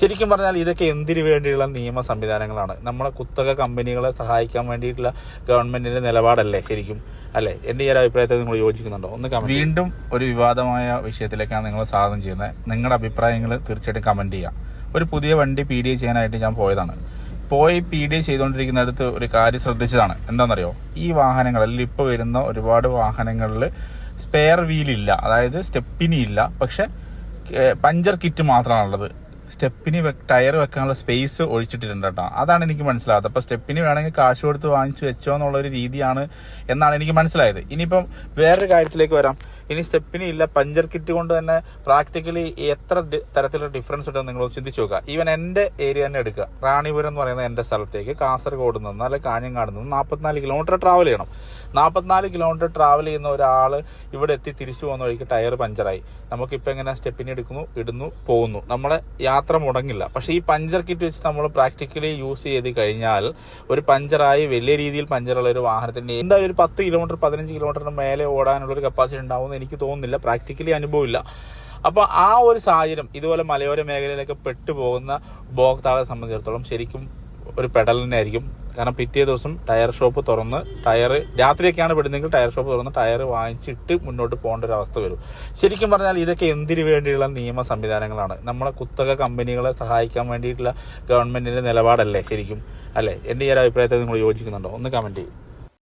ശരിക്കും പറഞ്ഞാൽ ഇതൊക്കെ എന്തിനു വേണ്ടിയുള്ള നിയമ സംവിധാനങ്ങളാണ്? നമ്മളെ കുത്തക കമ്പനികളെ സഹായിക്കാൻ വേണ്ടിയിട്ടുള്ള ഗവൺമെന്റിന്റെ നിലപാടല്ലേ ശരിക്കും? അല്ലെ? എന്റെ ഈ ഒരു അഭിപ്രായത്തെ നിങ്ങൾ യോജിക്കുന്നുണ്ടോ? ഒന്ന് comment വീണ്ടും ഒരു വിവാദമായ വിഷയത്തിലേക്കാണ് നിങ്ങൾ സാധനം ചെയ്യുന്നത്. നിങ്ങളുടെ അഭിപ്രായങ്ങൾ തീർച്ചയായിട്ടും കമന്റ് ചെയ്യാം. ഒരു പുതിയ വണ്ടി പി ഡി എ ചെയ്യാനായിട്ട് ഞാൻ പോയതാണ്. പോയി പി ഡി ഐ ചെയ്തുകൊണ്ടിരിക്കുന്നിടത്ത് ഒരു കാര്യം ശ്രദ്ധിച്ചതാണ്. എന്താണെന്നറിയോ? ഈ വാഹനങ്ങൾ അല്ലെങ്കിൽ ഇപ്പോൾ വരുന്ന ഒരുപാട് വാഹനങ്ങളിൽ സ്പെയർ വീലില്ല അതായത് സ്റ്റെപ്പിനി ഇല്ല. പക്ഷെ പഞ്ചർ കിറ്റ് മാത്രമാണുള്ളത്. സ്റ്റെപ്പിന് ടയർ വെക്കാനുള്ള സ്പേസ് ഒഴിച്ചിട്ടിട്ടുണ്ട് കേട്ടോ. അതാണ് എനിക്ക് മനസ്സിലാകാത്തത് അപ്പോൾ സ്റ്റെപ്പിന് വേണമെങ്കിൽ കാശ് കൊടുത്ത് വാങ്ങിച്ചു വെച്ചോ എന്നുള്ള ഒരു രീതിയാണ് എന്നാണ് എനിക്ക് മനസ്സിലായത്. ഇനിയിപ്പം വേറൊരു കാര്യത്തിലേക്ക് വരാം. ഇനി സ്റ്റെപ്പിന് ഇല്ല പഞ്ചർ കിറ്റ് കൊണ്ട് തന്നെ പ്രാക്ടിക്കലി എത്ര തരത്തിലുള്ള ഡിഫറൻസ് ഉണ്ടെന്ന് നിങ്ങൾ ചിന്തിച്ചു നോക്കുക. ഈവൻ എന്റെ ഏരിയ തന്നെ എടുക്കുക. റാണിപുരം എന്ന് പറയുന്ന എന്റെ സ്ഥലത്തേക്ക് കാസർഗോഡ് നിന്ന് അല്ലെങ്കിൽ കാഞ്ഞങ്ങാട് നിന്ന് നാൽപ്പത്തിനാല് കിലോമീറ്റർ ട്രാവൽ ചെയ്യണം. നാൽപ്പത്തിനാല് കിലോമീറ്റർ ട്രാവൽ ചെയ്യുന്ന ഒരാൾ ഇവിടെ എത്തി തിരിച്ചു പോകുന്ന വഴിക്ക് ടയർ പഞ്ചറായി നമുക്കിപ്പോൾ എങ്ങനെ സ്റ്റെപ്പിന് എടുക്കുന്നു ഇടുന്നു പോകുന്നു. നമ്മുടെ യാത്ര മുടങ്ങില്ല. പക്ഷേ ഈ പഞ്ചർ കിറ്റ് വെച്ച് നമ്മൾ പ്രാക്ടിക്കലി യൂസ് ചെയ്ത് കഴിഞ്ഞാൽ ഒരു പഞ്ചറായി വലിയ രീതിയിൽ പഞ്ചറുള്ള ഒരു വാഹനത്തിന് എന്തായാലും ഒരു പത്ത് കിലോമീറ്റർ പതിനഞ്ച് കിലോമീറ്ററിന് മേലെ ഓടാനുള്ള ഒരു കപ്പാസിറ്റി ഉണ്ടാവുമെന്ന് എനിക്ക് തോന്നുന്നില്ല. പ്രാക്ടിക്കലി അനുഭവമില്ല. അപ്പോൾ ആ ഒരു സാഹചര്യം ഇതുപോലെ മലയോര മേഖലയിലൊക്കെ പെട്ടുപോകുന്ന ഉപഭോക്താക്കളെ സംബന്ധിച്ചിടത്തോളം ശരിക്കും ഒരു പെടലിനായിരിക്കും. കാരണം പിറ്റേ ദിവസം ടയർ ഷോപ്പ് തുറന്ന് ടയർ രാത്രിയൊക്കെയാണ് പെടുന്നെങ്കിൽ ടയർ ഷോപ്പ് തുറന്ന് ടയർ വാങ്ങിച്ചിട്ട് മുന്നോട്ട് പോകേണ്ട ഒരു അവസ്ഥ വരും. ശരിക്കും പറഞ്ഞാൽ ഇതൊക്കെ എന്തിനു വേണ്ടിയുള്ള നിയമ സംവിധാനങ്ങളാണ്? നമ്മളെ കുത്തക കമ്പനികളെ സഹായിക്കാൻ വേണ്ടിയിട്ടുള്ള ഗവൺമെന്റിന്റെ നിലപാടല്ലേ ശരിക്കും? അല്ലേ? എന്റെ ഈ ഒരു അഭിപ്രായത്തെ നിങ്ങൾ യോജിക്കുന്നുണ്ടോ? ഒന്ന് കമന്റ് ചെയ്യും.